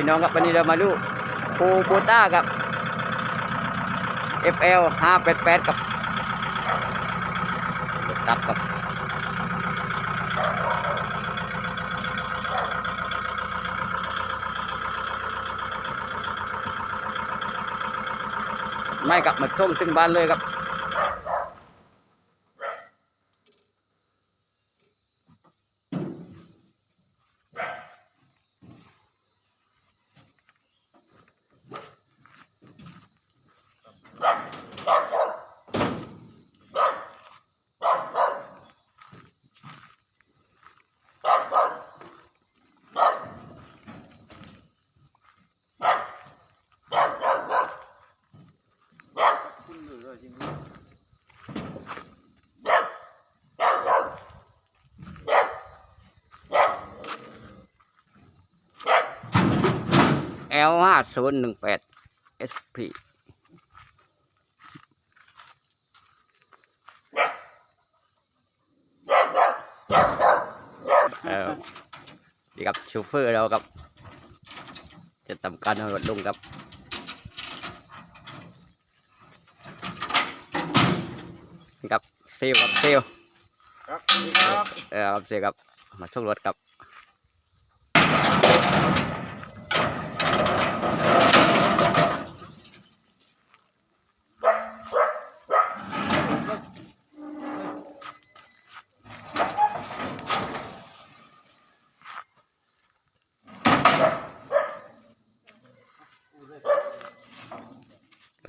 พี่น้องครับวันนี้เรามาดูคูโบต้ากับ FL 588 กับตัดกับ ไม่กลับมาช่วงถึงบ้านเลยครับ L ห้าศูนย์หนึ่งแปด SP เออนี่ครับชูเฟอร์เราครับ จะทำการเอารถลงครับนี่ครับเซลลครับเซลลครับสวัสดีครับเออครับเซลลครับมาช่วงรถครับ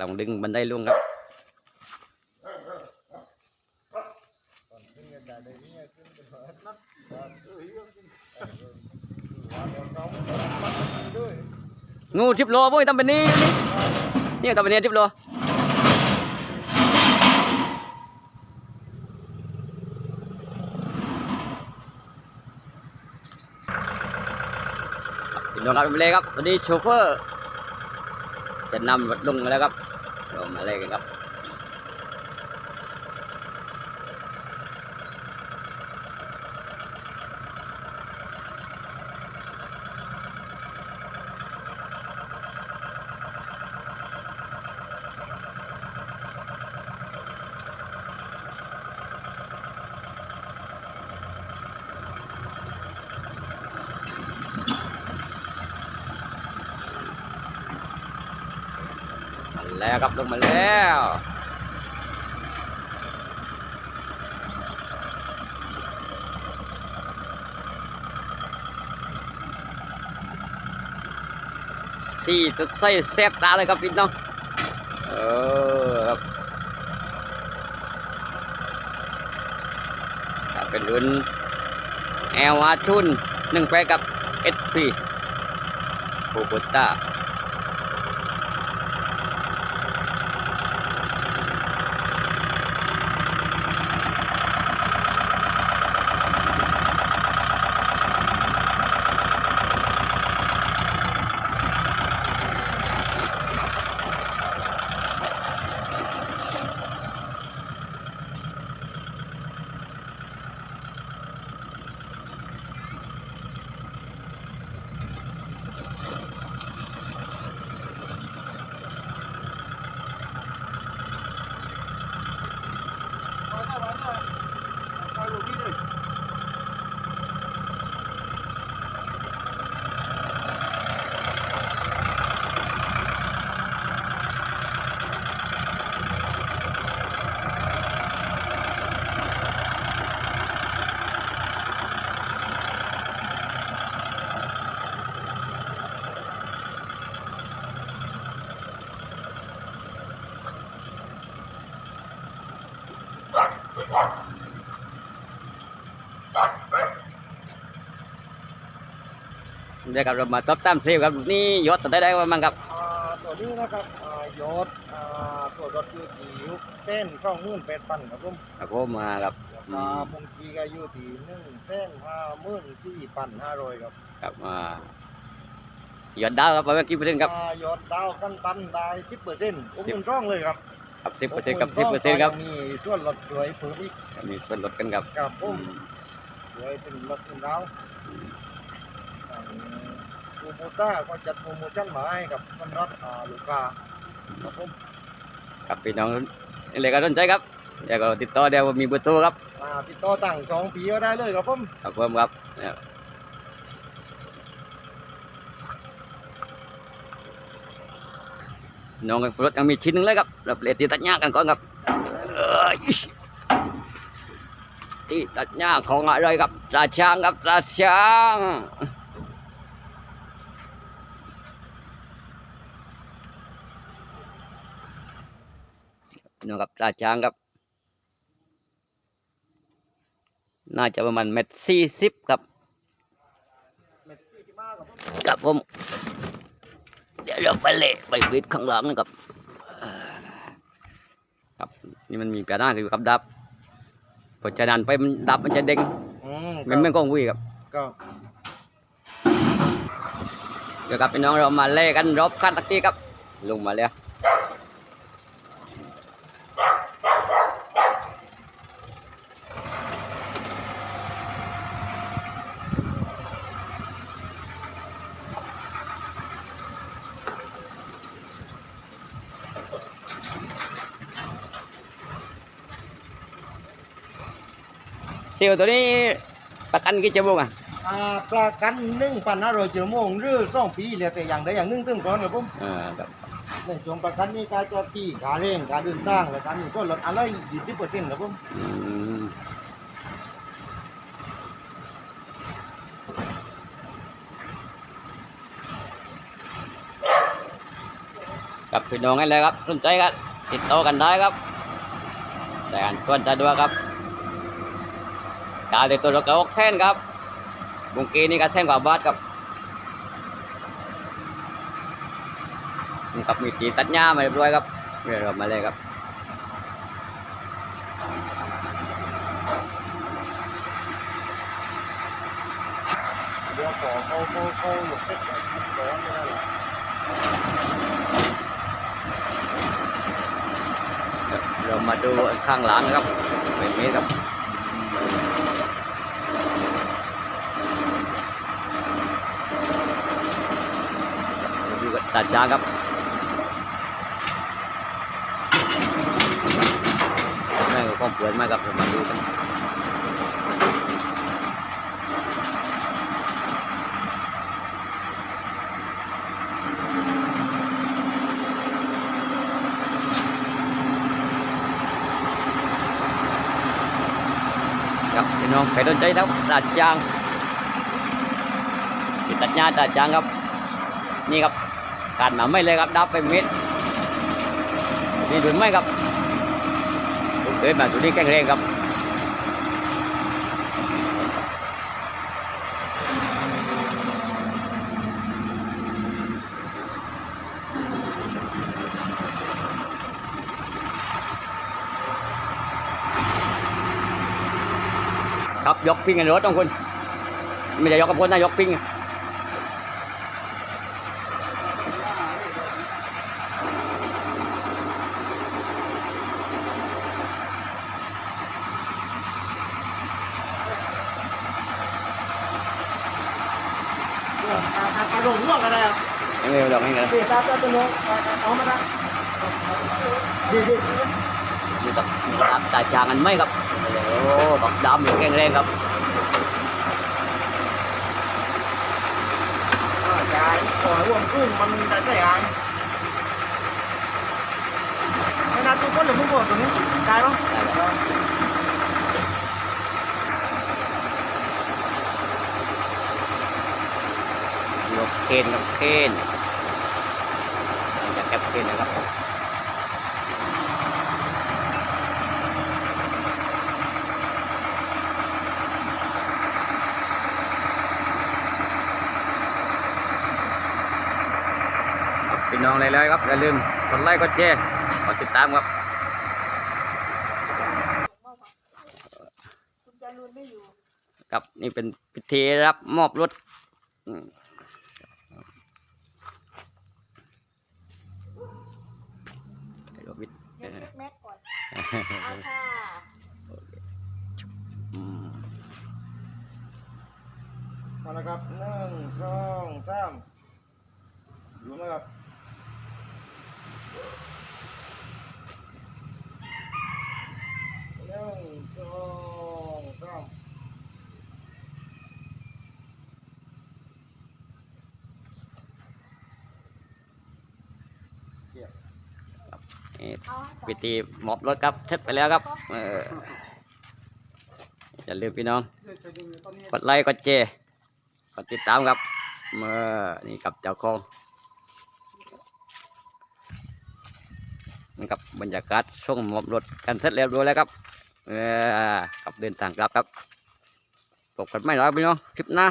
ลอง ดึงบันไดลุงครับงูทิบโลพวกทำเป็นนี่นี่ทำเป็นนี่ทิบโลพี่น้องครับเป็นเลยครับตอนนี้โชเฟอร์จะนำรถลงมาแล้วครับ ลงมาเลยกันครับ มา แล้วครับลงมาแล้วสี่จุดใส่แซบตาเลยครับพี่น้องเออครับเป็นรุ่นแอลอาชุนหนึ่งไปกับเอสพีโคโบต้า เดี๋ยวครับเรามาตบตามเซลครับนี่ยศต่อได้ได้ว่ามั้งครับอ่าตัวนี้นะครับอ่ายศอ่าตัวรถอยู่ที่ยุคเส้นช่องมื่นแปดพันครับผมครับผมมาครับราอืคามบางทีก็อยู่ที่หนึ่งเส้นห้าหมื่นสี่พันห้าร้อยครับครับมายอดดาวครับประมาณกี่เปอร์เซ็นต์ครับอ่ายศดาวกันตันได้สิบเปอร์เซ็นต์อุ้มร่องเลยครับ ครับสิบเปอร์เซ็นต์กับสิบเปอร์เซ็นต์ครับมีส่วนลดสวยเพิ่มอีกมีส่วนลดกันครับกับผอืมมสวยเป็นรถเป็นดาวอ่าตัวคูโบต้าก็จัดโปรโมชั่นมาให้กับสำหรับอ่าลูกค้าครับผมครับพี่น้องอะไรก็สนใจครับเดี๋ยวก็ติดต่อเดี๋ยวมีเบอร์โทรครับอ่าติดต่อตั้งจองปีก็ได้เลยครับผมครับผมครับ น้องกับรถยังมีชิ้นหนึงเลยครับเราเปลี่ยนที่ตัดหญ้ากันก่อนครับที่ตัดหญ้าของอะไรครับตาช้างครับตาช้างน้องกับตาช้างครับ น่าจะประมาณเม็ดสี่สิบครับเม็ดสี่สิบห้าครับผมครับผม เดี๋ยวเราไปเละไปปิดข้างหลังนะครับเอ่อครับนี่มันมีกระด้างอยู่กับดับพอจะดันไปมันดับมันจะเด้งอืมมันไม่กล้องวิ่งครับก็เดี๋ยวครับพี่น้องเรามาเล่กันรอบขั้นตะกี้ครับลงมาแล้ว เซลลตัวนี้ประกันกี่ชั่วโมงอะอ่าประกันหนึ่งพันห้าร้อยชั่วโมงหรือสองปีเหลือแต่อย่างใดอย่างหนึ่งตึ้งก่อนครับผมเออครับในช่วงประกันนี้การจอดที่การเร่งการเดินทางและการมีก็ลดอะไรยี่สิบเปอร์เซ็นต์ครับผมอืมกับพี่น้องกันเลยครับสนใจกันติดต่อกันได้ครับแต่อันควรจะดูครับ การติดตัวเราก็หกเส้นครับบุงกีนี่ก็เส้นกว่าบาทครับกับมีกีตัดหญ้ามาเรียบร้อยครับเรียบร้อยมาเลยครับเดี๋ยวขอเขาเขาเขาหลบเซ็ตร้อนไม่ได้หรอกเรามาดูข้างหลังนะครับแบบนี้ครับดูกับ ตาจางครับแม่ก็คงเปลือนมากครับเรามาดูกันครับพี่น้องใครสนใจครับตาจางตัดหญ้าตาจางครับ นี่ครับ การมาไม่เลยครับดับไปเม็ดนี่ดูไม่ครับลูกเอ้ยมาตัวนี้แข็งแรงครับครับยกปิงกันรถต้องคุณไม่ใช่ยกกับคนนะยกปิง อ่าอ่าอ่าอ่าลงร่วงกันเลยครับยังไม่รู้หรอกนี่นะเดี๋ยวตาตาตัวน้องเอามาได้เดี๋ยวเดี๋ยวนี่ครับตาตาจางกันไหมครับโอ้กับดำอยู่แข็งแรงครับอ่าจ่ายขอร่วมกุ้งมันได้ได้ยังไม่น่าตัวก้นหรือมึงกดตัวนี้จ่ายปะ ได้ครับยก เคนกับเคนจะแคปเคนนะครับพี่น้องเลยเลยครับอย่าลืมกดไลค์กดแชร์กดติดตามครับครับนี่เป็นพิธีรับมอบรถอืมไอ้รถวิทย์ เดี๋ยวเช็คแม็กก่อน เอาค่ะอืมเอาละครับหนึ่งสองสาม รู้ไหมครับหนึ่งสองสามเกียบ นี่เอาให้ก่อนพิธีมอบรถครับเสร็จไปแล้วครับเอออย่าลืมพี่น้อง กดไลค์กดแชร์กดติดตามครับเมื่อนี่กับเจ้าของนี่ครับบรรยากาศช่วงมอบรถกันเสร็จเรียบร้อยแล้วครับเออกับเดินทางกลับครับพบกันไม่หรอพี่น้องคลิปหน้า